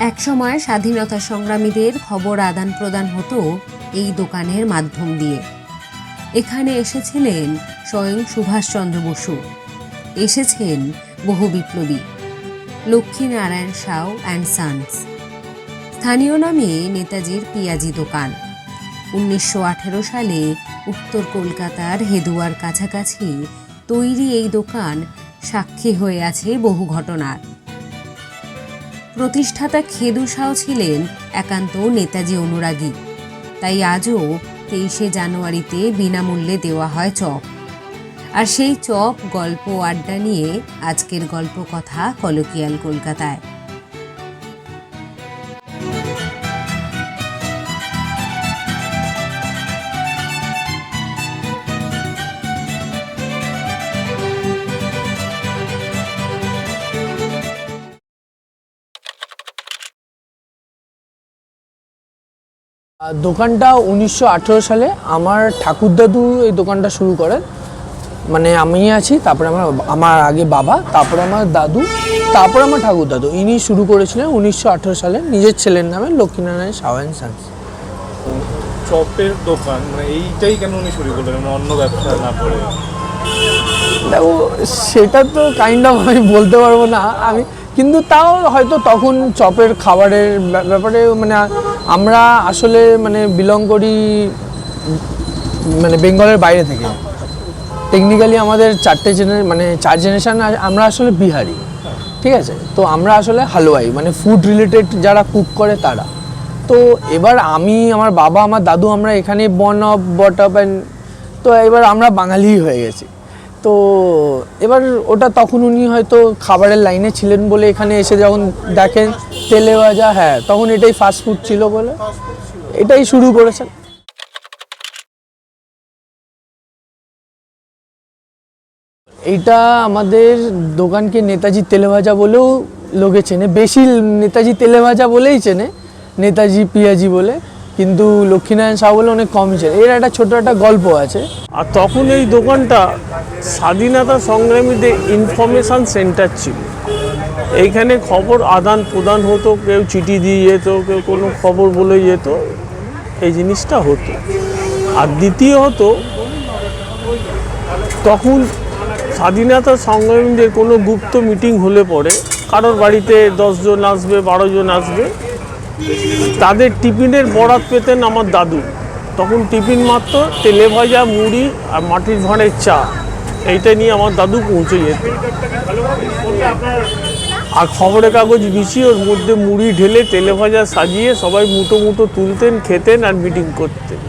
একসময় স্বাধীনতা সংগ্রামীদের খবর আদান প্রদান হতো এই দোকানের মাধ্যম দিয়ে। এখানে এসেছিলেন স্বয়ং সুভাষচন্দ্র বসু। এসেছেন বহু বিপ্লবী, লক্ষ্মীনারায়ণ সাউ অ্যান্ড সানস। স্থানীয় নামে নেতাজির পিয়াজি দোকান। উনিশশো আঠেরো সালে উত্তর কলকাতার হেদুয়ার কাছাকাছি তৈরি এই দোকান সাক্ষী হয়ে আছে বহু ঘটনার। প্রতিষ্ঠাতা খেদু সাও ছিলেন একান্ত নেতাজি অনুরাগী। তাই আজও তেইশে জানুয়ারিতে বিনামূল্যে দেওয়া হয় চপ। আর সেই চপ গল্প আড্ডা নিয়ে আজকের গল্প কথা কলকিয়াল কলকাতায়। দোকানটা উনিশশো আঠেরো সালে আমার ঠাকুরদাদু এই দোকানটা শুরু করেন। মানে আমি আছি তারপরে আমার আমার আগে বাবা তারপরে আমার দাদু তারপরে আমার ঠাকুরদাদু ইনি শুরু করেছিলেন উনিশশো আঠেরো সালে নিজের ছেলের নামে লক্ষ্মীনারায়ণ সাউ অ্যান্ড সান্স। চপের দোকান মানে এইটাই কেন উনি শুরু করলেন? মানে অন্য ব্যবসা না করে? দেখো সেটা তো কাইন্ড অফ আমি বলতে পারব না। আমি কিন্তু তাও হয়তো তখন চপের খাবারের ব্যা- ব্যাপারে মানে আমরা আসলে মানে বিলং করি মানে বেঙ্গলের বাইরে থেকে। টেকনিক্যালি আমাদের চারটে জেনে মানে চার জেনারেশন আমরা আসলে বিহারি, ঠিক আছে? তো আমরা আসলে হালুয়াই মানে ফুড রিলেটেড যারা কুক করে তারা। তো এবার আমি, আমার বাবা, আমার দাদু, আমরা এখানে born of brought up and তো এবার আমরা বাঙালি হয়ে গেছি। তো এবার ওটা তখন উনি হয়তো খাবারের লাইনে ছিলেন বলে এখানে এসে যখন দেখেন তেলে ভাজা হ্যাঁ তখন এটাই ফাস্ট ফুড ছিল বলে। এটাই শুরু করেছেন। এইটা আমাদের দোকানকে নেতাজি তেলেভাজা বলেও লোকে চেনে। বেশি নেতাজি তেলেভাজা বলেই চেনে, নেতাজি পিয়াজি বলে। কিন্তু লক্ষ্মীনারায়ণ সাহা বলে অনেক কমই চেনে এর একটা ছোট একটা গল্প আছে। আর তখন এই দোকানটা স্বাধীনতা সংগ্রামীদের ইনফরমেশন সেন্টার ছিল। এইখানে খবর আদান প্রদান হতো, কেউ চিঠি দিয়ে যেত, কেউ কোনো খবর বলে যেত, এই জিনিসটা হতো। আর দ্বিতীয় হতো, তখন স্বাধীনতা সংগ্রামীদের কোনো গুপ্ত মিটিং হলে পরে, কারোর বাড়িতে দশজন আসবে, বারো জন আসবে তাদের টিফিনের বরাত পেতেন আমার দাদু। তখন টিফিন মাত্র, তেলে ভাজা, মুড়ি আর মাটির ভাঁড়ের চা। এইটা নিয়ে আমার দাদু পৌঁছে যেত। আর খবরের কাগজ বিছিয়ে ওর মধ্যে মুড়ি ঢেলে, তেলে ভাজা সাজিয়ে সবাই মুটো মুটো তুলতেন, খেতেন আর মিটিং করতেন।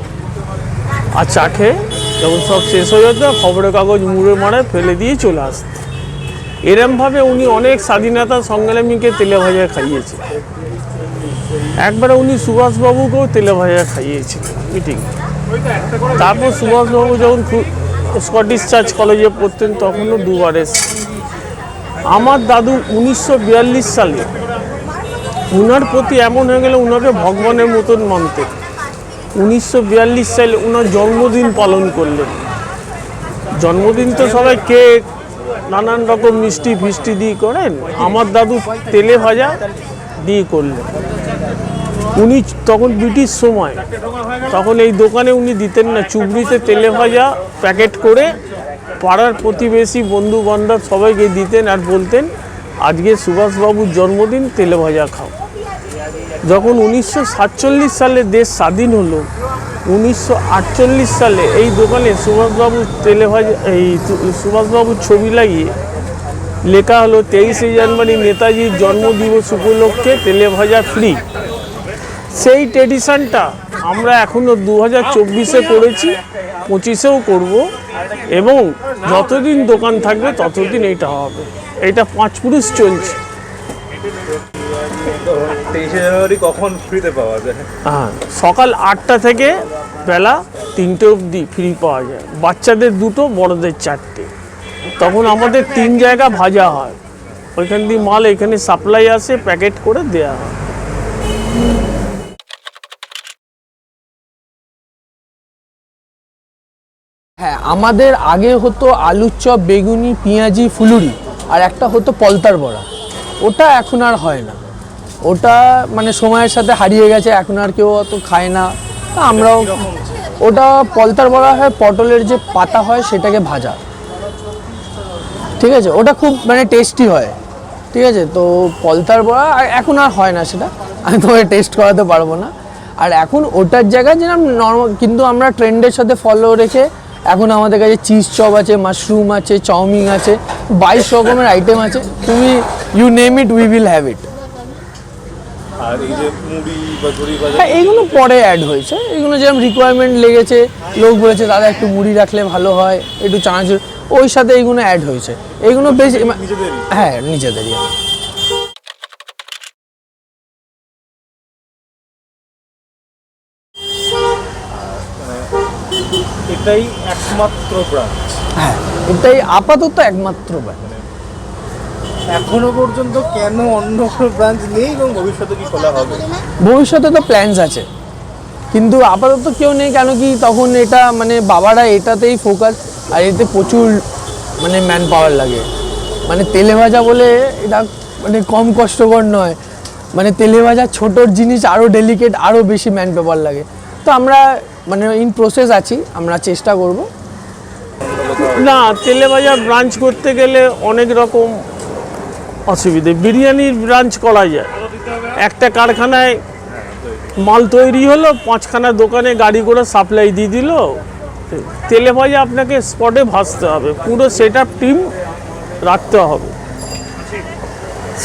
আর চা খেয়ে যখন সব শেষ হয়ে যেত, খবরের কাগজ মুড়ে মারে ফেলে দিয়ে চলে আসতেন এরমভাবে উনি অনেক স্বাধীনতা সংগ্রামীকে তেলে ভাজা খাইয়েছে একবারে উনি সুভাষবাবুকেও তেলে ভাজা খাইয়েছে মিটিং তারপর সুভাষবাবু যখন স্কটিশ চার্চ কলেজে পড়তেন, তখনও দুবার এসে আমার দাদু উনিশশো বিয়াল্লিশ সালে উনার প্রতি এমন হয়ে গেলে, উনাকে ভগবানের মতন মানতেন উনিশশো বিয়াল্লিশ সালে উনার জন্মদিন পালন করলেন। জন্মদিন তো সবাই কেক, নানান রকম মিষ্টি ফিষ্টি দিয়ে করেন। আমার দাদু তেলে ভাজা দিয়ে করলেন। উনি তখন ব্রিটিশ সময়, তখন এই দোকানে উনি দিতেন না, চুবড়িতে তেলে ভাজা প্যাকেট করে পাড়ার প্রতিবেশী বন্ধু বান্ধব সবাইকে দিতেন আর বলতেন, আজকে সুভাষবাবুর জন্মদিন, তেলে ভাজা খাও। যখন উনিশশো সাতচল্লিশ সালে দেশ স্বাধীন হলো, উনিশশো আটচল্লিশ সালে এই দোকানে সুভাষবাবুর তেলে ভাজা, এই সুভাষবাবুর ছবি লাগিয়ে লেখা হলো, তেইশে জানুয়ারি নেতাজির জন্মদিবস উপলক্ষে তেলে ভাজা ফ্রি। সেই ট্রেডিশনটা আমরা এখনও দু হাজার চব্বিশে করেছি পঁচিশেও করব এবং যতদিন দোকান থাকবে ততদিন এইটা হবে। এইটা পাঁচ পুরুষ চলছে। তেইশে জানুয়ারি কখন ফ্রিতে পাওয়া যায়? হ্যাঁ সকাল আটটা থেকে বেলা তিনটে অবধি ফ্রি পাওয়া যায়। বাচ্চাদের দুটো বড়দের চারটে। তখন আমাদের তিন জায়গা ভাজা হয়। ওইখান দিয়ে মাল এখানে সাপ্লাই আসে প্যাকেট করে দেওয়া হয়। আমাদের আগে হতো আলুর চপ, বেগুনি, পেঁয়াজি, ফুলুরি, আর একটা হতো পলতার বড়া। ওটা এখন আর হয় না। ওটা মানে সময়ের সাথে হারিয়ে গেছে, এখন আর কেউ অত খায় না। তা আমরাও ওটা পলতার বড়া হয়, পটলের যে পাতা হয়, সেটাকে ভাজা। ঠিক আছে? ওটা খুব মানে টেস্টি হয়। ঠিক আছে? তো পলতার বড়া এখন আর হয় না সেটা। আমি তোমাকে টেস্ট করাতে পারব না। আর এখন ওটার জায়গায় যেরকম নর্মাল কিন্তু আমরা ট্রেন্ডের সাথে ফলো রেখে এখন আমাদের কাছে চিজ চপ আছে মাশরুম আছে চাউমিন আছে বাইশ রকমের আইটেম আছে। তুমি you name it we will have it হ্যাঁ এইগুলো পরে অ্যাড হয়েছে। এইগুলো যেরকম রিকোয়ারমেন্ট লেগেছে লোক বলেছে দাদা একটু মুড়ি রাখলে ভালো হয় একটু চানাচুর। ওই সাথে এইগুলো অ্যাড হয়েছে। এইগুলো বেশি হ্যাঁ নিজেদেরই। এটাই একমাত্র ব্রাঞ্চ। হ্যাঁ এটাই আপাতত একমাত্র ব্যাপার এখনও পর্যন্ত কেন অন্য কোনো ব্রাঞ্চ নেই এবং ভবিষ্যতে কি খোলা হবে? ভবিষ্যতে তো প্ল্যানস আছে। কিন্তু আপাতত কেউ নেই কেন কি তখন এটা মানে বাবারা এটাতেই ফোকাস আর এতে প্রচুর মানে ম্যান পাওয়ার লাগে। মানে তেলে ভাজা বলে এটা মানে কম কষ্টকর নয়। মানে তেলে ভাজা ছোটোর জিনিস আরও ডেলিকেট আরও বেশি ম্যান পাওয়ার লাগে। তো আমরা মানে ইন প্রসেস আছি, আমরা চেষ্টা করব। না তেলে ভাজা ব্রাঞ্চ করতে গেলে অনেক রকম অসুবিধে। বিরিয়ানির ব্রাঞ্চ করা যায়। একটা কারখানায় মাল তৈরি হলো, পাঁচখানা দোকানে গাড়ি করে সাপ্লাই দিয়ে দিল। তেলে ভাজা আপনাকে স্পটে ভাজতে হবে। পুরো সেট টিম রাখতে হবে।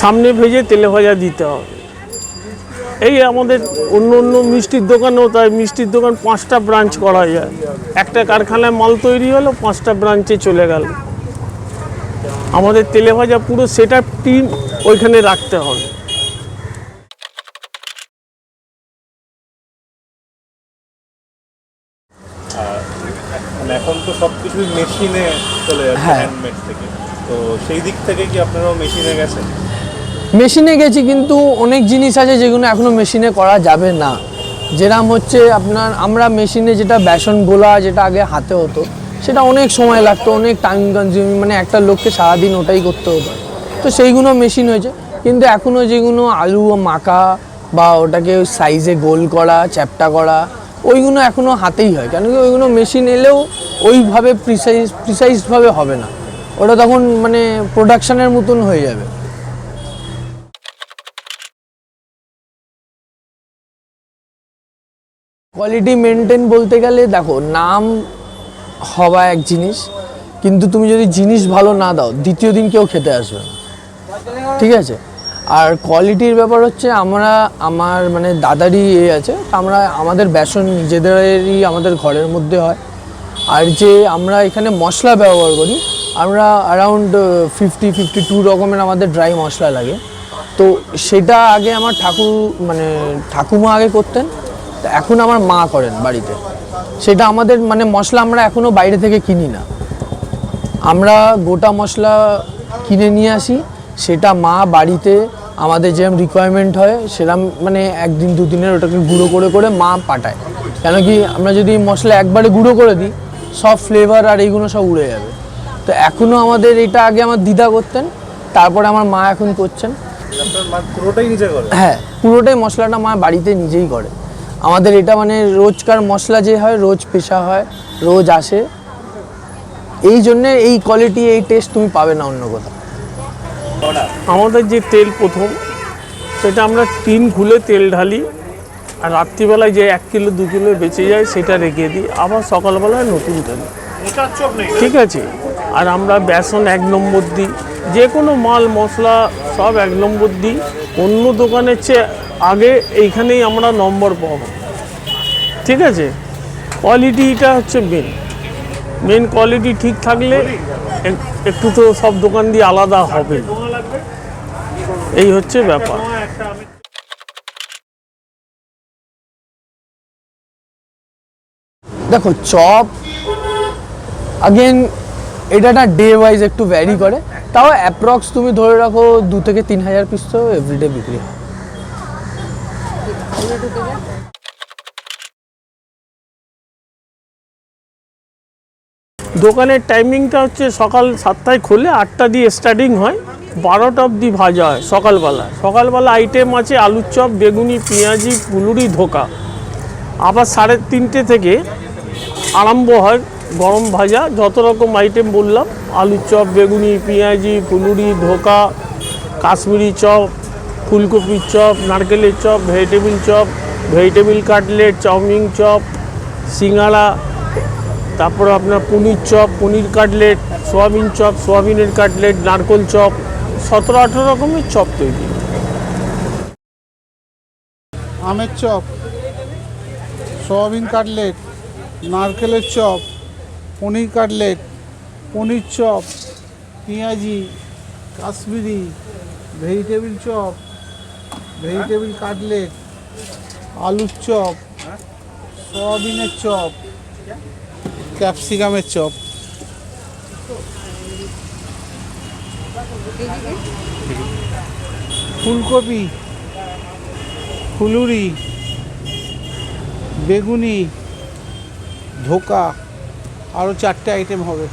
সামনে ভেজে তেলে ভাজা দিতে হবে। এই আমাদের অন্য অন্য মিষ্টির দোকানেও তাই মিষ্টির দোকান পাঁচটা ব্রাঞ্চ করা যায়। একটা কারখানায় মাল তৈরি হলো পাঁচটা ব্রাঞ্চে চলে গেল। আমাদের তেলে ভাজা পুরো সেট আপ টিম ওইখানে রাখতে হবে। মানে এখন তো সব কিছুই মেশিনে চলে যাচ্ছে হ্যাঁ। হ্যান্ডমেড থেকে। তো সেই দিক থেকে কি আপনারাও মেশিনে গেছেন? মেশিনে গেছি, কিন্তু অনেক জিনিস আছে যেগুলো এখনও মেশিনে করা যাবে না। যেরাম হচ্ছে আপনার, আমরা মেশিনে যেটা বেসন গোলা যেটা আগে হাতে হতো, সেটা অনেক সময় লাগতো, অনেক টাইম কনজিউমিং মানে একটা লোককে সারাদিন ওটাই করতে হতো। তো সেইগুলো মেশিন হয়েছে, কিন্তু এখনও যেগুলো আলু মাখা বা ওটাকে সাইজে গোল করা, চ্যাপটা করা, ওইগুলো এখনও হাতেই হয়। কেন কি ওইগুলো মেশিন এলেও ওইভাবে প্রিসাইজ প্রিসাইজভাবে হবে না। ওটা তখন মানে প্রোডাকশানের মতন হয়ে যাবে। কোয়ালিটি মেনটেন বলতে গেলে দেখো, নাম হওয়া এক জিনিস, কিন্তু তুমি যদি জিনিস ভালো না দাও, দ্বিতীয় দিন কেউ খেতে আসবে না। ঠিক আছে? আর কোয়ালিটির ব্যাপার হচ্ছে আমরা, আমার মানে দাদারই এ আছে আমরা, আমাদের বেসন নিজেদেরই আমাদের ঘরের মধ্যে হয়। আর যে আমরা এখানে মশলা ব্যবহার করি, আমরা অ্যারাউন্ড ফিফটি ফিফটি টু রকমের আমাদের ড্রাই মশলা লাগে। তো সেটা আগে আমার ঠাকুর মানে ঠাকুমা আগে করতেন তা এখন আমার মা করেন বাড়িতে। সেটা আমাদের মানে মশলা আমরা এখনও বাইরে থেকে কিনি না। আমরা গোটা মশলা কিনে নিয়ে আসি সেটা মা বাড়িতে আমাদের যেরকম রিকোয়ারমেন্ট হয় সেরকম মানে একদিন দুদিনের ওটাকে গুঁড়ো করে করে মা পাঠায়। কেন কি আমরা যদি মশলা একবারে গুঁড়ো করে দিই সব ফ্লেভার আর এইগুলো সব উড়ে যাবে। তো এখনও আমাদের এটা আগে আমার দিদা করতেন তারপরে আমার মা এখন করছেন। পুরোটাই নিজে করে? হ্যাঁ পুরোটাই মশলাটা মা বাড়িতে নিজেই করে। আমাদের এটা মানে রোজকার মশলা যে হয়, রোজ পেশা হয়, রোজ আসে। এই জন্যে এই কোয়ালিটি এই টেস্ট তুমি পাবে না অন্য কোথাও। আমাদের যে তেল প্রথম, সেটা আমরা টিন খুলে তেল ঢালি, আর রাত্রিবেলায় যে এক কিলো, দু কিলো বেঁচে যায়, সেটা রেখে দিই। আবার সকালবেলায় নতুন তেল। ঠিক আছে? আর আমরা বেসন এক নম্বর দিই। যে কোনো মাল, মশলা সব এক নম্বর দিই। অন্য দোকানের চেয়ে আগে এইখানেই আমরা নম্বর পাবো। ঠিক আছে? কোয়ালিটিটা হচ্ছে মেন মেন কোয়ালিটি ঠিক থাকলে একটু তো সব দোকান দিয়ে আলাদা হবে। এই হচ্ছে ব্যাপার। দেখো, চপ আগেন এটা একটা ডে ওয়াইজ একটু ভ্যারি করে। তাও অ্যাপ্রক্স তুমি ধরে রাখো দু থেকে তিন হাজার পিস তো এভরিডে বিক্রি হয়। দোকানের টাইমিংটা হচ্ছে সকাল সাতটায় খুলে আটটা দিয়ে স্টার্টিং হয়, বারোটা অবধি ভাজা হয় সকালবেলা। সকালবেলা আইটেম আছে আলুর চপ, বেগুনি, পেঁয়াজি ফুলুরি ধোকা। আবার সাড়ে তিনটে থেকে আরম্ভ হয় গরম ভাজা, যত রকম আইটেম বললাম, আলুর চপ, বেগুনি, পেঁয়াজি ফুলুরি ধোকা, কাশ্মীরি চপ ফুলকপির চপ, নারকেলের chop, vegetable chop, vegetable cutlet, chowmein chop, সিঙ্গাড়া, তারপর আপনার paneer chop, paneer cutlet, soybean chop, সোয়াবিনের কাটলেট, নারকোল চপ, সতেরো আঠেরো রকমের চপ তৈরি। আমের চপ, সয়াবিন কাটলেট, নারকেলের chop, paneer cutlet, paneer chop, পেঁয়াজি, Kashmiri, vegetable chop vegetable cutlet আলুর চপ সয়াবিনের চপ ক্যাপসিকামের চপ। ফুলকপি ফুলুরি বেগুনি ধোকা আরও চারটে আইটেম হবে।